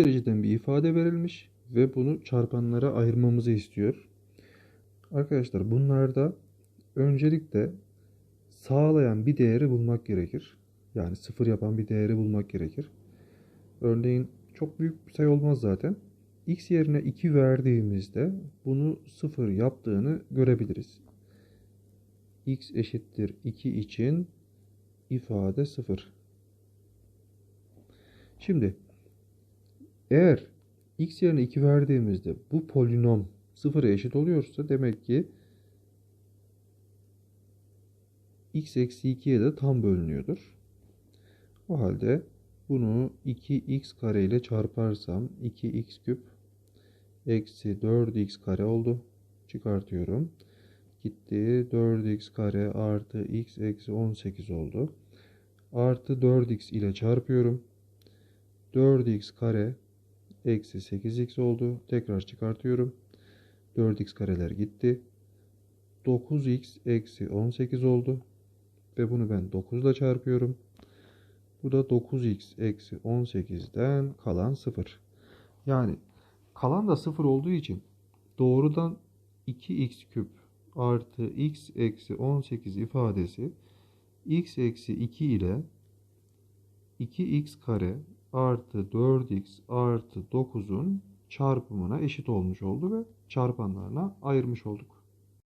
dereceden bir ifade verilmiş ve bunu çarpanlara ayırmamızı istiyor. Arkadaşlar bunlarda öncelikle sağlayan bir değeri bulmak gerekir. Yani sıfır yapan bir değeri bulmak gerekir. Örneğin çok büyük bir sayı olmaz zaten. X yerine 2 verdiğimizde bunu sıfır yaptığını görebiliriz. X eşittir 2 için ifade 0. Şimdi eğer x yerine 2 verdiğimizde bu polinom 0'a eşit oluyorsa demek ki x eksi 2'ye de tam bölünüyordur. O halde bunu 2x kare ile çarparsam 2x küp eksi 4x kare oldu. Çıkartıyorum. Gitti 4x kare artı x eksi 18 oldu. Artı 4x ile çarpıyorum. 4x kare eksi 8x oldu. Tekrar çıkartıyorum. 4x kareler gitti. 9x eksi 18 oldu. Ve bunu ben 9 ile çarpıyorum. Bu da 9x eksi 18'den kalan 0. Yani kalan da 0 olduğu için doğrudan 2x küp artı x eksi 18 ifadesi x eksi 2 ile 2x kare artı 4x artı 9'un çarpımına eşit olmuş oldu ve çarpanlarına ayırmış olduk.